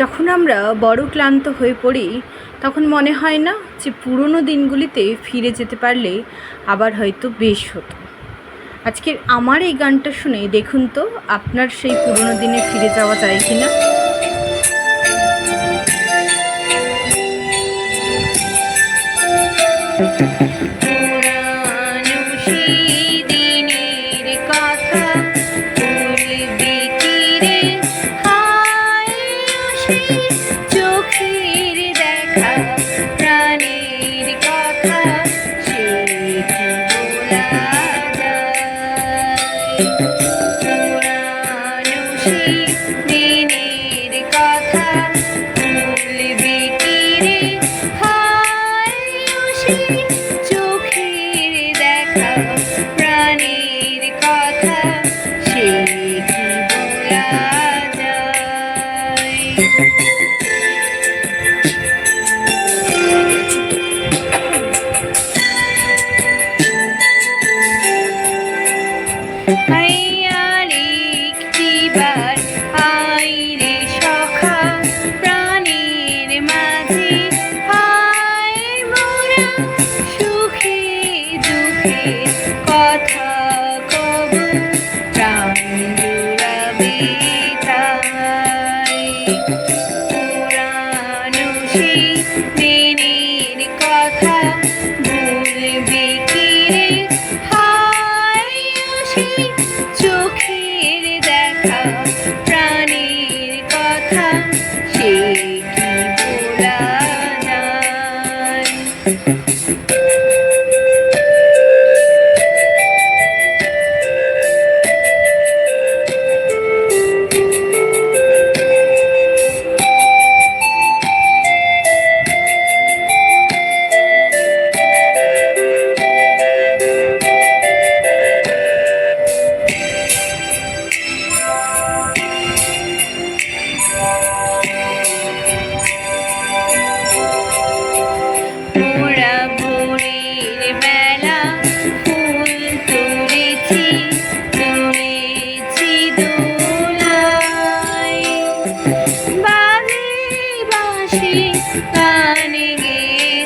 যখন আমরা বড় ক্লান্ত হয়ে পড়ি, তখন মনে হয় না যে পুরনো দিনগুলিতে ফিরে যেতে পারলে আবার হয়তো বেশ হতো। আজকের আমার এই গানটা শুনে দেখুন তো আপনার সেই পুরনো দিনে ফিরে যাওয়া যায় কি না সেই দিনের কথা চোখের দেখা, প্রাণের কথা সে কি বলা দিনের কথা বলবে কি রে হায় চোখের দেখা, প্রাণের কথা সে কি বলা কথা কব প্রাণ জুড়াবে তাই পুরানো সেই কথা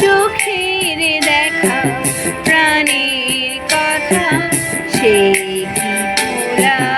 চোখের দেখা প্রাণীর কথা সে কি বলা